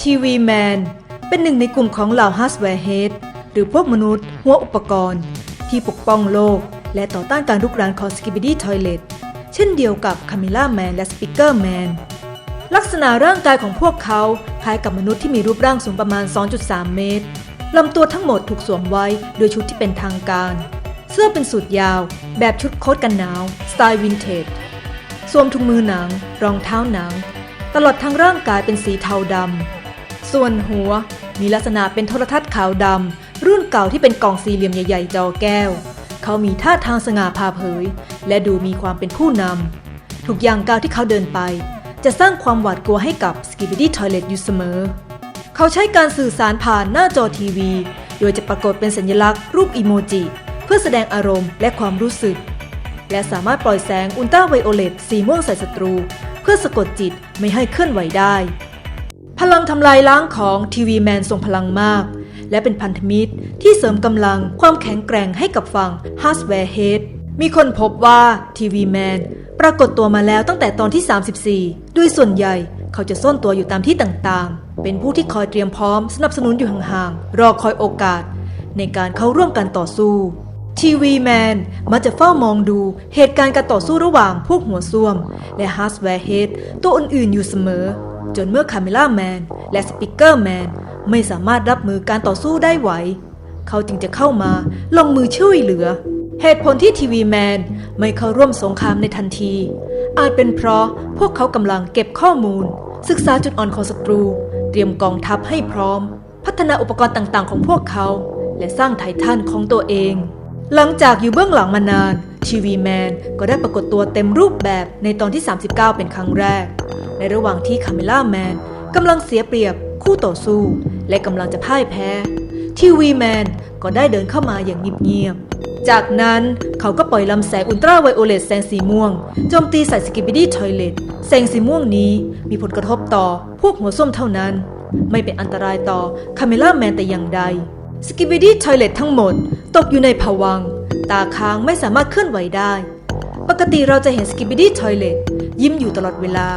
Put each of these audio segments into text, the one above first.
ทีวีแมนเป็นหนึ่งในกลุ่มของเหล่าฮัสแวร์เฮดหรือพวกมนุษย์ หัวอุปกรณ์ ที่ปกป้องโลก และต่อต้านการรุกรานของสกิบิดี้ทอยเลตเช่นเดียวกับคามิล่าแมนและสปิเกอร์แมนลักษณะร่างกายของพวกเขาคล้ายกับมนุษย์ที่มีรูปร่างสูงประมาณ 2.3 เมตรลำตัวทั้งหมดถูกสวมไว้โดยชุดที่เป็นทางการ เสื้อเป็นสูทยาว แบบชุดโค้ทกันหนาว สไตล์วินเทจ วมถุงมือหนัง รองเท้าหนัง ตลอดทั้งร่างกายเป็นสีเทาดำ ส่วนหัวมีลักษณะเป็นโทรทัศน์ขาวดำ รุ่นเก่าที่เป็นกล่องสี่เหลี่ยมใหญ่ ๆ จอแก้ว เขามีท่าทางสง่าผ่าเผย และดูมีความเป็นผู้นำทุกอย่างก้าวที่เขาเดินไป จะสร้างความหวาดกลัวให้กับ Skibidi Toilet อยู่เสมอ เขาใช้การสื่อสารผ่านหน้าจอทีวี โดยจะปรากฏเป็นสัญลักษณ์รูปอีโมจิ เพื่อแสดงอารมณ์และความรู้สึก และสามารถปล่อยแสงอุลตราไวโอเลตสีม่วงใส่ศัตรู เพื่อสะกดจิตไม่ให้เคลื่อนไหวได้ พลังทำลายล้างของทีวีแมนทรงพลังมาก และเป็นพันธมิตรที่เสริมกำลังความแข็งแกร่งให้กับฝั่งฮัสแวร์เฮดมีคนพบว่าทีวีแมนปรากฏตัวมาแล้วตั้งแต่ตอนที่ 34 ด้วยส่วนใหญ่เขาจะซ่อนตัวอยู่ตามที่ต่างๆ เป็นผู้ที่คอยเตรียมพร้อมสนับสนุนอยู่ห่างๆ รอคอยโอกาส ในการเข้าร่วมกันต่อสู้ ทีวีแมนมักจะเฝ้ามองดูเหตุการณ์การต่อสู้ระหว่างพวกหัวส้วม และฮัสแวร์เฮดตัวอื่นๆอยู่เสมอ จนเมื่อคาเมล่าแมนและสปิเกอร์แมนไม่สามารถรับมือการต่อสู้ได้ไหว เขาจึงจะเข้ามาลงมือช่วยเหลือ เหตุผลที่ทีวีแมนไม่เข้าร่วมสงครามในทันที อาจเป็นเพราะพวกเขากำลังเก็บข้อมูล ศึกษาจุดอ่อนของศัตรู เตรียมกองทัพให้พร้อม พัฒนาอุปกรณ์ต่างๆ ของพวกเขา และสร้างไททันของตัวเอง หลังจากอยู่เบื้องหลังมานานทีวีแมนก็ได้ปรากฏตัวเต็มรูปแบบในตอนที่ 39 เป็นครั้งแรก ในระหว่างที่คาเมล่าแมนกำลังเสียเปรียบคู่ต่อสู้ และกำลังจะพ่ายแพ้ ทีวีแมนก็ได้เดินเข้ามาอย่างเงียบๆ จากนั้นเขาก็ปล่อยลำแสงอุลตราไวโอเลตแสงสีม่วงโจมตีใส่สกิบิดี้ทอยเลตแสงสีม่วงนี้มีผลกระทบต่อพวกหัวส้มเท่านั้น ไม่เป็นอันตรายต่อคาเมล่าแมนแต่อย่างใด สกิบิดี้ทอยเลตทั้งหมดตกอยู่ในภวัง ตาค้างไม่สามารถเคลื่อนไหวได้ ปกติเราจะเห็นสกิบิดี้ทอยเลตยิ้มอยู่ตลอดเวลา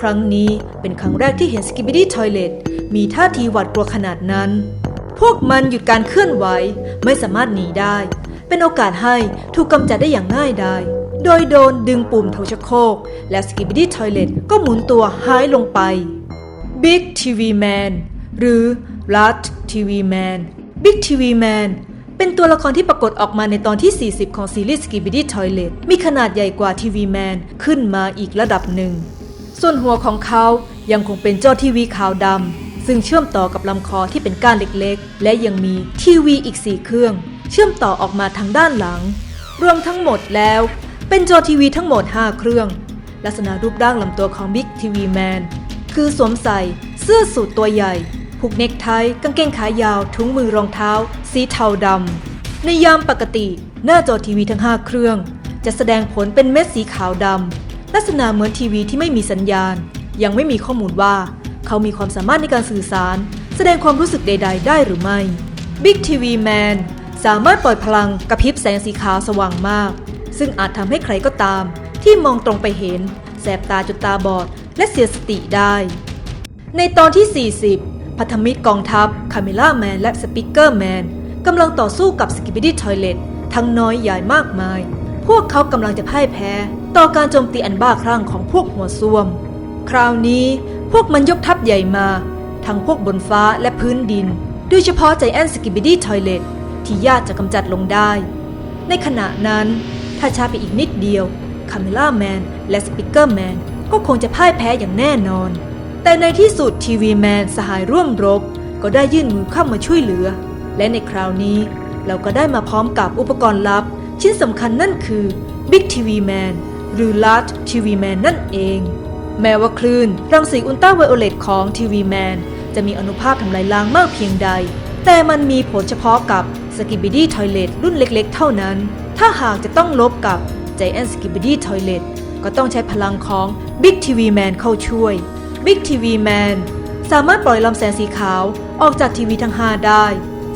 ครั้งนี้เป็นครั้งแรกที่เห็นสกิบิดี้ทอยเลตมีท่าทีหวาดกลัวขนาดนั้น พวกมันหยุดการเคลื่อนไหว ไม่สามารถหนีได้ เป็นโอกาสให้ถูกกำจัดได้อย่างง่ายดายโดยโดนดึงปุ่มโถชักโคก และสกิบิดี้ทอยเลตก็หมุนตัวหายลงไป Big TV Man หรือ Large TV Man Big TV Man เป็นตัวละครที่ปรากฏออกมาในตอนที่ 40 ของซีรีส์ Skibidi Toilet มีขนาดใหญ่กว่า TV Man ขึ้นมาอีกระดับหนึ่ง ส่วนหัวของเขายังคงเป็นจอทีวีขาวดำ ซึ่งเชื่อมต่อกับลำคอที่เป็นก้านเล็กๆ และยังมีทีวีอีก 4 เครื่อง เชื่อมต่อออกมาทางด้านหลัง รวมทั้งหมดแล้ว เป็นจอทีวีทั้งหมด 5 เครื่อง ลักษณะรูปร่างลำตัวของ Big TV Man คือสวมใส่เสื้อสูทตัวใหญ่ ผูกเนคไทกางเกงขายาว ถุงมือรองเท้า สีเทาดำ ในยามปกติ หน้าจอทีวีทั้ง 5 เครื่อง จะแสดงผลเป็นเม็ดสีขาวดำ ลักษณะเหมือนทีวีที่ไม่มีสัญญาณ ยังไม่มีข้อมูลว่า เขามีความสามารถในการสื่อสาร แสดงความรู้สึกใด ๆ ได้หรือไม่ Big TV Man สามารถปล่อยพลังกระพริบแสงสีขาวสว่างมาก ซึ่งอาจทำให้ใครก็ตาม ที่มองตรงไปเห็น แสบตาจนตาบอด และเสียสติได้ ในตอนที่ 40 พัธมิตรกองทัพคาเมล่าแมนและสปิเกอร์แมนกำลังต่อสู้กับสกิบิดี้ทอยเลตทั้งน้อยใหญ่มากมาย พวกเขากำลังจะพ่ายแพ้ ต่อการโจมตีอันบ้าคลั่งของพวกหัวส้วม คราวนี้พวกมันยกทัพใหญ่มา ทั้งพวกบนฟ้าและพื้นดิน โดยเฉพาะใจแอนสกิบิดี้ทอยเลตที่ยากจะกำจัดลงได้ ในขณะนั้นถ้าช้าไปอีกนิดเดียวคาเมล่าแมนและสปิเกอร์แมนก็คงจะพ่ายแพ้อย่างแน่นอน แต่ในที่สุดทีวีแมนสหายร่วมรบ ก็ได้ยื่นมือเข้ามาช่วยเหลือ และในคราวนี้เราก็ได้มาพร้อมกับอุปกรณ์ลับ ชิ้นสำคัญนั่นคือ Big TV Man หรือ Large TV Man นั่นเอง แม้ว่าคลื่นรังสีอุลตราไวโอเลตของทีวีแมนจะมีอนุภาพทำลายล้างมากเพียงใด แต่มันมีผลเฉพาะกับสกิบิดี้ทอยเลตรุ่นเล็กๆ เท่านั้น ถ้าหากจะต้องลบกับ Giant Skibidi Toilet ก็ต้องใช้พลังของ Big TV Man เข้าช่วย Big TV Man สามารถปล่อยลำแสงสีขาวออกจากทีวีทั้ง 5 ได้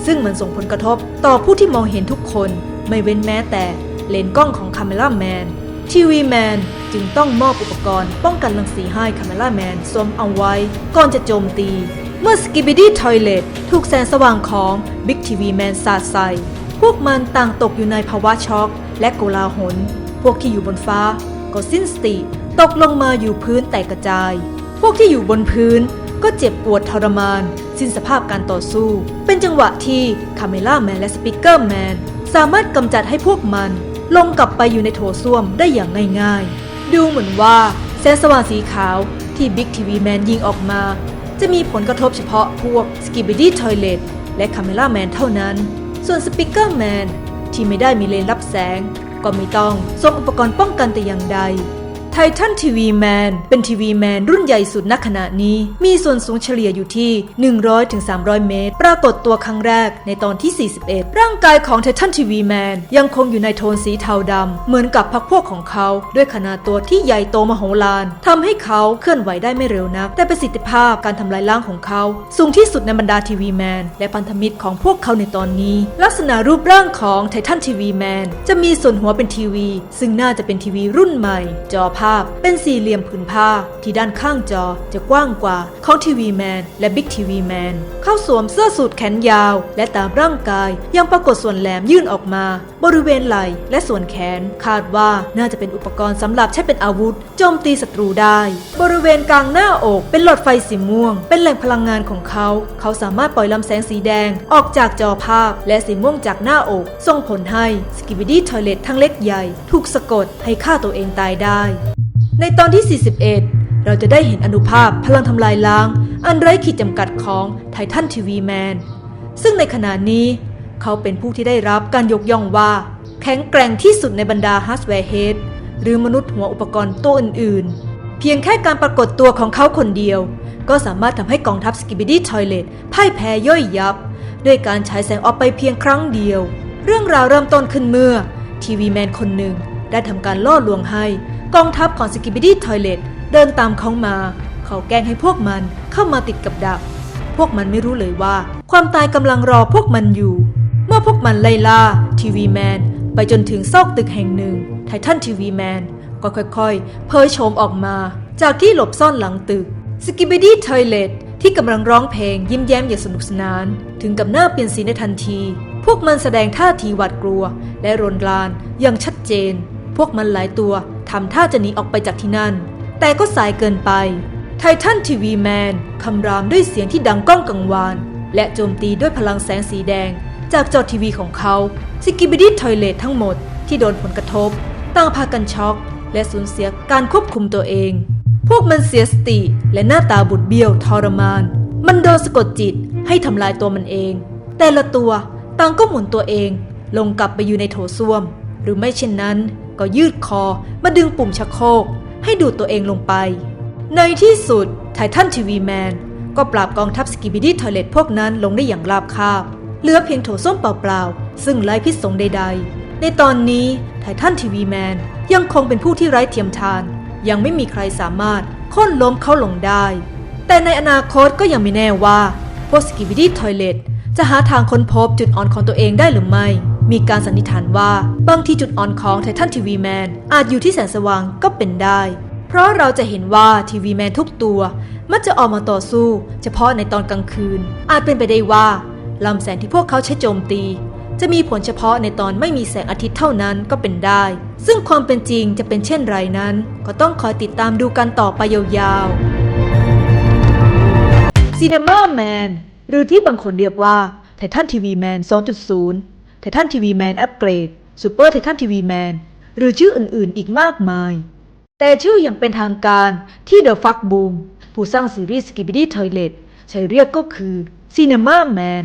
ซึ่งมันส่งผลกระทบต่อผู้ที่มองเห็นทุกคนไม่เว้นแม้แต่เลนส์กล้องของคาเมล่าแมนทีวีแมนจึงต้องมอบอุปกรณ์ป้องกันรังสีให้คาเมล่าแมนสวมเอาไว้ก่อนจะโจมตี เมื่อสกิบิดี้ทอยเลตถูกแสงสว่างของบิ๊กทีวีแมนสาดใส่พวกมันต่างตกอยู่ในภาวะช็อก และโกลาหล พวกที่อยู่บนฟ้าก็สิ้นสติ ตกลงมาอยู่พื้นแตกกระจาย พวกที่อยู่บนพื้นก็เจ็บปวดทรมาน สิ้นสภาพการต่อสู้ เป็นจังหวะที่คาเมล่าแมนและสปิเกอร์แมนสามารถกำจัดให้พวกมัน ลงกลับไปอยู่ในโถส้วมได้อย่างง่ายๆ ดูเหมือนว่าแสงสว่างสีขาวที่บิ๊กทีวีแมนยิงออกมา จะมีผลกระทบเฉพาะพวกสกิบิดี้ทอยเลตและคาเมล่าแมนเท่านั้น ส่วนสปิเกอร์แมนที่ไม่ได้มีเลนรับแสง ก็ไม่ต้องส่งอุปกรณ์ป้องกันแต่อย่างใด ไททันทีวีแมนเป็นทีวีแมนรุ่นใหญ่สุดณขณะนี้ มีส่วนสูงเฉลี่ยอยู่ที่ 100-300 เมตร ปรากฏตัวครั้งแรกในตอนที่ 41 ร่างกายของไททันทีวีแมนยังคงอยู่ในโทนสีเทาดำ เหมือนกับพักพวกของเขา ด้วยขนาดตัวที่ใหญ่โตมโหฬารทำให้เขาเคลื่อนไหวได้ไม่เร็วนัก แต่ประสิทธิภาพการทำลายล้างของเขา สูงที่สุดในบรรดาทีวีแมนและพันธมิตรของพวกเขาในตอนนี้ ลักษณะรูปร่างของไททันทีวีแมนจะมีส่วนหัวเป็นทีวี ซึ่งน่าจะเป็นทีวีรุ่นใหม่จอภาพ เป็นสี่เหลี่ยมผืนผ้าที่ด้านข้างจอจะกว้างกว่าของทีวีแมนและบิ๊กทีวีแมนเข้าสวมเสื้อสูทแขนยาว และตามร่างกายยังปรากฏส่วนแหลมยื่นออกมา บริเวณไหล่และส่วนแขน คาดว่าน่าจะเป็นอุปกรณ์สำหรับใช้เป็นอาวุธโจมตีศัตรูได้ บริเวณกลางหน้าอกเป็นหลอดไฟสีม่วง เป็นแหล่งพลังงานของเขา เขาสามารถปล่อยลำแสงสีแดงออกจากจอภาพ และสีม่วงจากหน้าอกส่งผลให้สกิบิดี้ทอยเลตทั้งเล็กใหญ่ ถูกสะกดให้ฆ่าตัวเองตายได้ ในตอนที่ 41 เราจะได้เห็นอนุภาพพลังทำลายล้าง อันไร้ขีดจำกัดของไททันทีวีแมน ซึ่งในขณะนี้ เขาเป็นผู้ที่ได้รับการยกย่องว่า แข็งแกร่งที่สุดในบรรดาฮัสแวร์เฮดหรือมนุษย์หัวอุปกรณ์ตัวอื่นๆ เพียงแค่การปรากฏตัวของเขาคนเดียว ก็สามารถทำให้กองทัพสกิบิดี้ทอยเลตพ่ายแพ้ย่อยยับ ด้วยการฉายแสงออกไปเพียงครั้งเดียว เรื่องราวเริ่มต้นขึ้นเมื่อทีวีแมนคนหนึ่งได้ทำการล่อลวงให้ กองทัพของสกิบิดี้ทอยเลตเดินตามเขามา เขาแกล้งให้พวกมันเข้ามาติดกับดัก พวกมันไม่รู้เลยว่า ความตายกำลังรอพวกมันอยู่ เมื่อพวกมันไล่ล่าทีวีแมนไปจนถึงซอกตึกแห่งหนึ่งไททันทีวีแมนก็ค่อยๆ เผยโฉมออกมา จากที่หลบซ่อนหลังตึกสกิบิดี้ทอยเลตที่กำลังร้องเพลงยิ้มแย้มอย่างสนุกสนาน ถึงกับหน้าเปลี่ยนสีในทันที พวกมันแสดงท่าทีหวาดกลัว และรนรานอย่างชัดเจน พวกมันหลายตัว ทำท่าจะหนีออกไปจากที่นั่น แต่ก็สายเกินไป ไททันทีวีแมนคำรามด้วยเสียงที่ดังก้องกังวาน และโจมตีด้วยพลังแสงสีแดง จากจอทีวีของเขาสกิบิดี้ทอยเลตทั้งหมดที่โดนผลกระทบต่างพากันช็อก และสูญเสียการควบคุมตัวเอง พวกมันเสียสติและหน้าตาบุดเบี้ยวทรมาน มันโดนสะกดจิตให้ทำลายตัวมันเอง แต่ละตัวต่างก็หมุนตัวเองลงกลับไปอยู่ในโถส้วม หรือไม่เช่นนั้น ก็ยืดคอมาดึงปุ่มชักโครกให้ดูดตัวเองลงไป ในที่สุดไททันทีวีแมนก็ปราบกองทัพสกิบิดี้ทอยเลตพวกนั้นลงได้อย่างราบคาบ เหลือเพียงโถส้มเปล่าๆ ซึ่งไร้พิษสงใดๆ ในตอนนี้ไททันทีวีแมนยังคงเป็นผู้ที่ไร้เทียมทาน ยังไม่มีใครสามารถโค่นล้มเขาลงได้ แต่ในอนาคตก็ยังไม่แน่ว่าพวกสกิบิดี้ทอยเลตจะหาทางค้นพบจุดอ่อนของตัวเองได้หรือไม่ มีการสันนิษฐานว่าบางทีจุดอ่อนของไททันทีวีแมนอาจอยู่ที่แสงสว่างก็เป็นได้ เพราะเราจะเห็นว่าทีวีแมนทุกตัวมักจะออกมาต่อสู้ เฉพาะในตอนกลางคืน อาจเป็นไปได้ว่าลำแสงที่พวกเขาใช้โจมตี จะมีผลเฉพาะในตอนไม่มีแสงอาทิตย์เท่านั้นก็เป็นได้ ซึ่งความเป็นจริงจะเป็นเช่นไรนั้น ก็ต้องคอยติดตามดูกันต่อไปยาวๆ Cinema Man หรือที่บางคนเรียกว่า Titan TV Man 2.0 Titan TV Man Upgrade Super Titan TV Man หรือชื่ออื่นๆอีกมากมาย แต่ชื่ออย่างเป็นทางการที่ The Fuck Boom ผู้สร้างซีรีส์ Skibidi Toilet ใช้เรียกก็คือ Cinema Man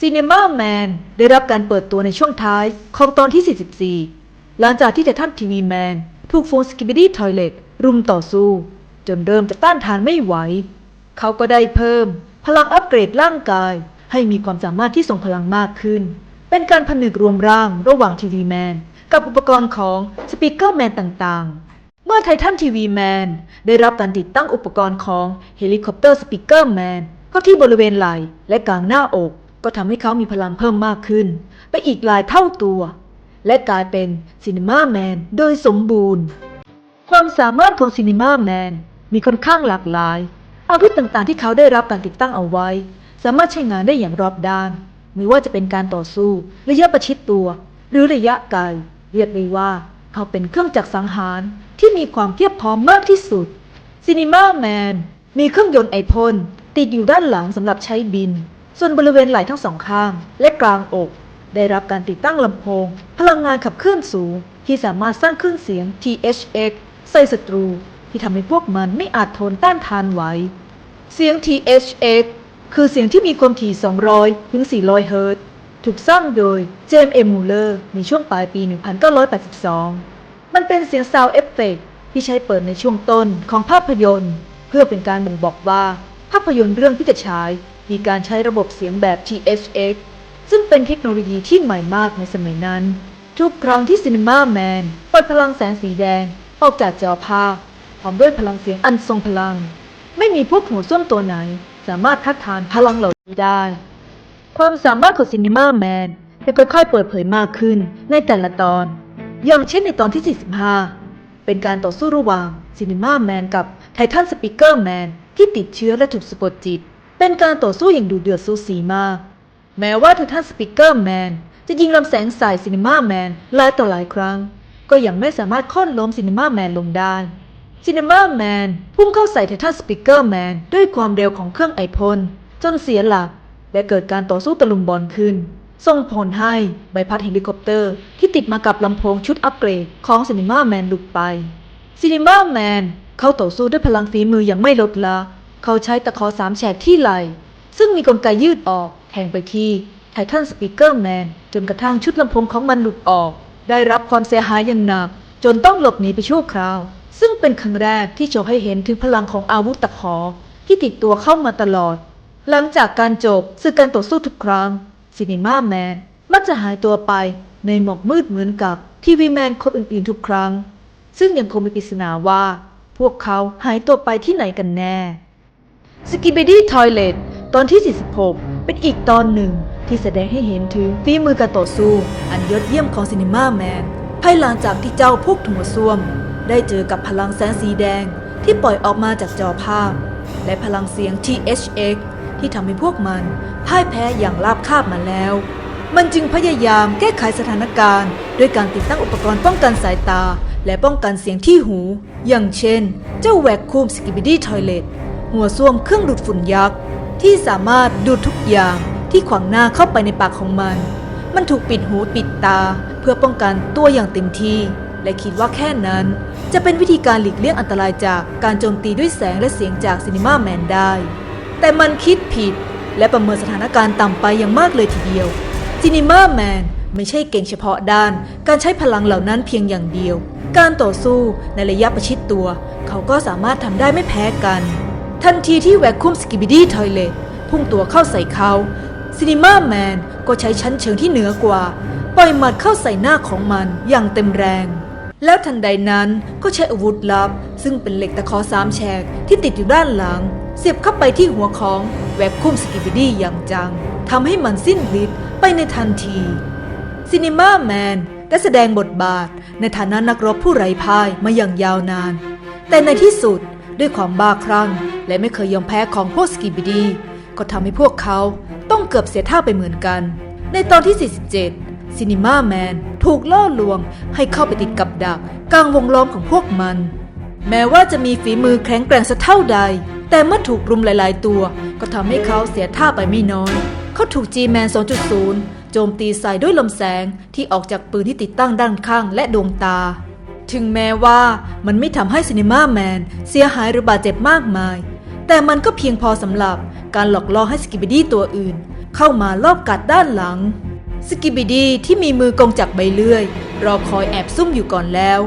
Cinema Man ได้รับการเปิดตัวในช่วงท้ายของตอนที่ 44 หลังจากที่ไททันทีวีแมนถูกโฟน Skibidi Toilet รุมต่อสู้ จนเริ่มจะต้านทานไม่ไหว เขาก็ได้เพิ่ม พลังอัปเกรดร่างกายให้มีความสามารถที่ทรงพลังมากขึ้น เป็นการผนึกรวมร่างระหว่างทีวีแมนกับอุปกรณ์ของสปีกเกอร์แมนต่างๆ เมื่อไททันทีวีแมนได้รับการติดตั้งอุปกรณ์ของเฮลิคอปเตอร์สปีกเกอร์แมนเข้าที่บริเวณไหล่และกลางหน้าอก ก็ทำให้เขามีพลังเพิ่มมากขึ้น ไปอีกหลายเท่าตัว และกลายเป็นซินีมาแมนโดยสมบูรณ์ ความสามารถของซินีมาแมนมีค่อนข้างหลากหลาย อาวุธต่างๆที่เขาได้รับการติดตั้งเอาไว้ สามารถใช้งานได้อย่างรอบด้าน ไม่ว่าจะเป็นการต่อสู้ ระยะประชิดตัว หรือระยะไกล เรียกได้ว่า เขาเป็นเครื่องจักรสังหารที่มีความเพียบพร้อมมากที่สุดซินีมาแมนมีเครื่องยนต์ไอพ่นติดอยู่ด้านหลังสำหรับใช้บิน ส่วนบริเวณไหล่ทั้งสองข้าง และกลางอก ได้รับการติดตั้งลำโพง พลังงานขับเคลื่อนสูง ที่สามารถสร้างคลื่นเสียง THX ใส่ศัตรู ที่ทำให้พวกมันไม่อาจทนต้านทานไหวเสียง THX คือเสียงที่มีความถี่ 200 ถึง 400 เฮิรตซ์ ถูกสร้างโดยเจมส์เอมูเลอร์ในช่วงปลายปี 1982 มันเป็นเสียงซาวเอฟเฟกที่ใช้เปิดในช่วงต้นของภาพยนตร์ เพื่อเป็นการบ่งบอกว่าภาพยนตร์เรื่องที่จะฉายมีการใช้ระบบเสียงแบบ THX ซึ่งเป็นเทคโนโลยีที่ใหม่มากในสมัยนั้น ทุกครั้งที่ Cinema Man ปล่อยพลังแสงสีแดง ออกจากจอภาพพร้อมด้วยพลังเสียงอันทรงพลัง ไม่มีพวกหัวส้วมตัวไหน สามารถทัดทานพลังเหล่านี้ได้ ความสามารถของ Cinema Man จะค่อยๆเปิดเผยมากขึ้นในแต่ละตอน อย่างเช่นในตอนที่ 45 เป็นการต่อสู้ระหว่าง Cinema Man กับ Titan Speaker Man ที่ติดเชื้อและถูกสะกดจิต เป็นการต่อสู้อย่างดุเดือดสูสีมาก แม้ว่า Titan Speaker Man จะยิงลำแสงใส่ Cinema Man หลายต่อหลายครั้ง ก็ยังไม่สามารถค้อนล้ม Cinema Man ลงได้ Cinema Man พุ่งเข้าใส่ Titan Speaker Man ด้วยความเร็วของเครื่องไอพ่นจนเสียหลัก และเกิดการต่อสู้ตะลุมบอลขึ้น ส่งผลให้ใบพัดเฮลิคอปเตอร์ ที่ติดมากับลำโพงชุดอัปเกรดของ Cinema Man หลุดไป Cinema Man เข้าต่อสู้ด้วยพลังฝีมืออย่างไม่ลดละ เขาใช้ตะขอสามแฉกที่ไหล่ ซึ่งมีกลไกยืดออกแทงไปที่ Titan Speaker Man จนกระทั่งชุดลำโพงของมันหลุดออก ได้รับความเสียหายอย่างหนัก จนต้องหลบหนีไปชั่วคราว ซึ่งเป็นครั้งแรกที่โชให้เห็นถึงพลังของอาวุธตะขอที่ติดตัวเข้ามาตลอด หลังจากการจบศึกการต่อสู้ทุกครั้งซินิมาแมนมักจะหายตัวไปในหมอกมืดเหมือนกับทีวีแมนคนอื่นๆทุกครั้ง ซึ่งยังคงมีปริศนาว่า พวกเขาหายตัวไปที่ไหนกันแน่สกิบดี้ทอยเลตตอนที่ 46 เป็นอีกตอนหนึ่งที่แสดงให้เห็นถึงฝีมือการต่อสู้ อันยอดเยี่ยมของซินิมาแมนภายหลังจากที่เจ้าพวกถัวส้วม ได้เจอกับพลังแสงสีแดงที่ปล่อยออกมาจากจอภาพ และพลังเสียง THX ที่ทำให้พวกมันพ่ายแพ้อย่างราบคาบมาแล้ว มันจึงพยายามแก้ไขสถานการณ์ ด้วยการติดตั้งอุปกรณ์ป้องกันสายตา และป้องกันเสียงที่หู อย่างเช่น เจ้าแวคคูมสกิบิดี้ทอยเลตหัวส้วมเครื่องดูดฝุ่นยักษ์ ที่สามารถดูดทุกอย่างที่ขวางหน้าเข้าไปในปากของมัน มันถูกปิดหูปิดตา เพื่อป้องกันตัวอย่างเต็มที่ และคิดว่าแค่นั้น จะเป็นวิธีการหลีกเลี่ยงอันตรายจากการโจมตีด้วยแสงและเสียงจากซินิมาแมนได้ แต่มันคิดผิดและประเมินสถานการณ์ต่ำไปอย่างมากเลยทีเดียวซินิมาแมนไม่ใช่เก่งเฉพาะด้าน การใช้พลังเหล่านั้นเพียงอย่างเดียว การต่อสู้ในระยะประชิดตัว เขาก็สามารถทำได้ไม่แพ้กัน ทันทีที่แวคคุมสกิบิดี้ทอยเลตพุ่งตัวเข้าใส่เขาซินิมาแมนก็ใช้ชั้นเชิงที่เหนือกว่า ปล่อยหมัดเข้าใส่หน้าของมันอย่างเต็มแรง แล้วทันใดนั้นก็ใช้อาวุธลับ ซึ่งเป็นเหล็กตะขอสามแฉกที่ติดอยู่ด้านหลัง เสียบเข้าไปที่หัวของแวคคุมสกิบิดี้อย่างจังทำให้มันสิ้นฤทธิ์ไปในทันทีซินิมาแมนได้แสดงบทบาทในฐานะนักรบผู้ไร้พ่ายมาอย่างยาวนาน แต่ในที่สุดด้วยความบ้าคลั่ง และไม่เคยยอมแพ้ของพวกสกิบิดีก็ทำให้พวกเขาต้องเกือบเสียท่าไปเหมือนกัน ในตอนที่ 47 ซินิมาแมนถูกล่อลวงให้เข้าไปติดกับดักกลางวงล้อมของพวกมัน แม้ว่าจะมีฝีมือแข็งแกร่งสักเท่าใด แต่เมื่อถูกรุมหลาย ๆ ตัว ก็ทำให้เขาเสียท่าไปไม่น้อย เขาถูก G-Man 2.0 โจมตีใส่ด้วยลำแสงที่ออกจากปืนที่ติดตั้งด้านข้างและดวงตา ถึงแม้ว่ามันไม่ทำให้ซินิมาแมนเสียหายหรือบาดเจ็บมากมาย แต่มันก็เพียงพอสำหรับการหลอกล่อให้สกิบดี้ตัวอื่น เข้ามารอบกัดด้านหลัง สกิบิดี้ที่มีมือกงจักใบเลื่อย รอคอยแอบซุ่มอยู่ก่อนแล้ว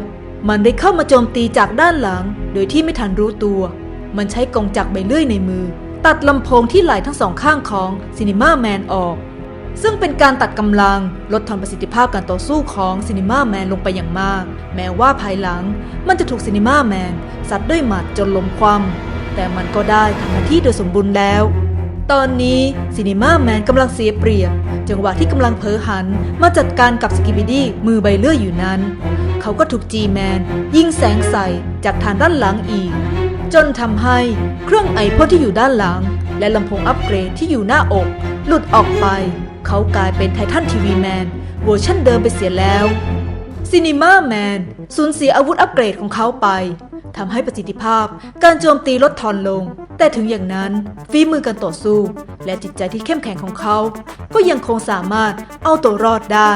มันได้เข้ามาโจมตีจากด้านหลัง โดยที่ไม่ทันรู้ตัว มันใช้กงจักใบเลื่อยในมือ ตัดลำโพงที่ไหลทั้งสองข้างของซินิม่าแมนออก ซึ่งเป็นการตัดกำลังลดทอนประสิทธิภาพการต่อสู้ของซินิม่าแมนลงไปอย่างมาก แม้ว่าภายหลัง มันจะถูกซินิม่าแมนซัดด้วยหมัดจนล้มคว่ำแต่มันก็ได้ทำหน้าที่โดยสมบูรณ์แล้ว ตอนนี้ซินิมาแมนกำลังเสียเปรียบ จังหวะที่กำลังเผลอหันมาจัดการกับสกิบิดี้มือใบเลื่อยอยู่นั้น เขาก็ถูกจีแมนยิงแสงใส่จากทางด้านหลังอีก จนทำให้เครื่องไอพ่นที่อยู่ด้านหลัง และลำโพงอัปเกรดที่อยู่หน้าอก หลุดออกไป เขากลายเป็นไททันทีวีแมนเวอร์ชันเดิมไปเสียแล้ว ซีนิมาแมนสูญเสียอาวุธอัปเกรดของเขาไปทำให้ประสิทธิภาพการโจมตีลดทอนลง แต่ถึงอย่างนั้นฝีมือการต่อสู้ และจิตใจที่เข้มแข็งของเขา ก็ยังคงสามารถเอาตัวรอดได้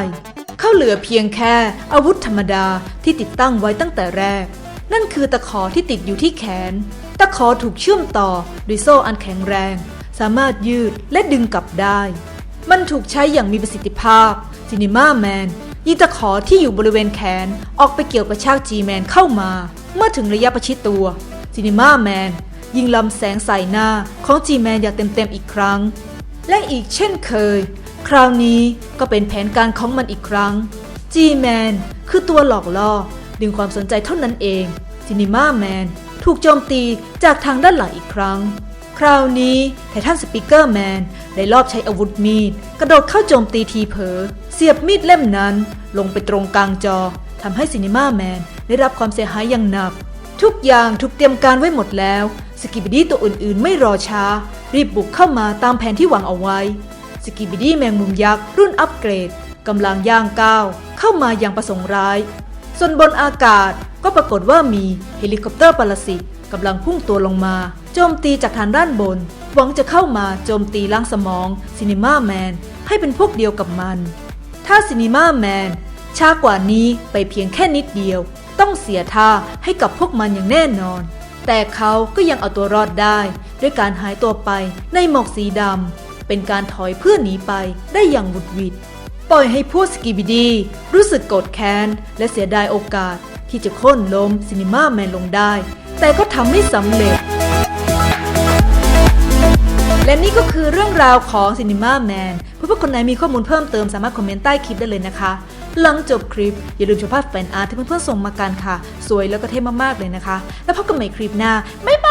เขาเหลือเพียงแค่อาวุธธรรมดาที่ติดตั้งไว้ตั้งแต่แรก นั่นคือตะขอที่ติดอยู่ที่แขน ตะขอถูกเชื่อมต่อด้วยโซ่อันแข็งแรง สามารถยืดและดึงกลับได้ มันถูกใช้อย่างมีประสิทธิภาพซินิม่าแมน ยิงตะขอที่อยู่บริเวณแขนออกไปเกี่ยวกับชากจีแมนเข้ามา เมื่อถึงระยะประชิดตัวซินิมาแมนยิงลำแสงใส่หน้าของจีแมนอย่างเต็มๆอีกครั้ง และอีกเช่นเคย คราวนี้ก็เป็นแผนการของมันอีกครั้ง G-Man คือตัวหลอกล่อ ดึงความสนใจเท่านั้นเองซินิมาแมนถูกโจมตีจากทางด้านหลังอีกครั้ง คราวนี้ไททันสปีกเกอร์แมน ได้ลอบใช้อาวุธมีด กระโดดเข้าโจมตีทีเผอเสียบมีดเล่มนั้น ลงไปตรงกลางจอทำให้ซินิมาแมนได้รับความเสียหายอย่างหนัก ทุกอย่างถูกเตรียมการไว้หมดแล้ว สกิบิดี้ตัวอื่นๆ ไม่รอช้า รีบบุกเข้ามาตามแผนที่วางเอาไว้ สกิบิดี้แมงมุมยักษ์รุ่นอัปเกรดกำลังย่างก้าวเข้ามาอย่างประสงค์ร้าย ส่วนบนอากาศก็ปรากฏว่ามีเฮลิคอปเตอร์ปรสิตกำลังพุ่งตัวลงมา โจมตีจากทางด้านบน หวังจะเข้ามาโจมตีล้างสมองซินิมาแมนให้เป็นพวกเดียวกับมัน ถ้าซินิมาแมนช้ากว่านี้ไปเพียงแค่นิดเดียว ต้องเสียท่าให้กับพวกมันอย่างแน่นอน แต่เขาก็ยังเอาตัวรอดได้ ด้วยการหายตัวไปในหมอกสีดำเป็นการถอยเพื่อหนีไปได้อย่างหวุดหวิดปล่อยให้พวกสกิบิดีรู้สึกโกรธแค้น และเสียดายโอกาสที่จะโค่นล้มซินิมาแมนลงได้ แต่ก็ทำไม่สำเร็จ และนี่ก็คือเรื่องราวของ Cinema Man เพื่อนๆคนไหนมีข้อมูลเพิ่มเติมสามารถคอมเมนต์ใต้คลิปได้เลยนะคะ หลังจบคลิป อย่าลืมชมภาพแฟนอาร์ตที่เพื่อนๆส่งมากันค่ะ สวยแล้วก็เท่มากๆเลยนะคะ แล้วพบกันใหม่คลิปหน้าบ๊ายบาย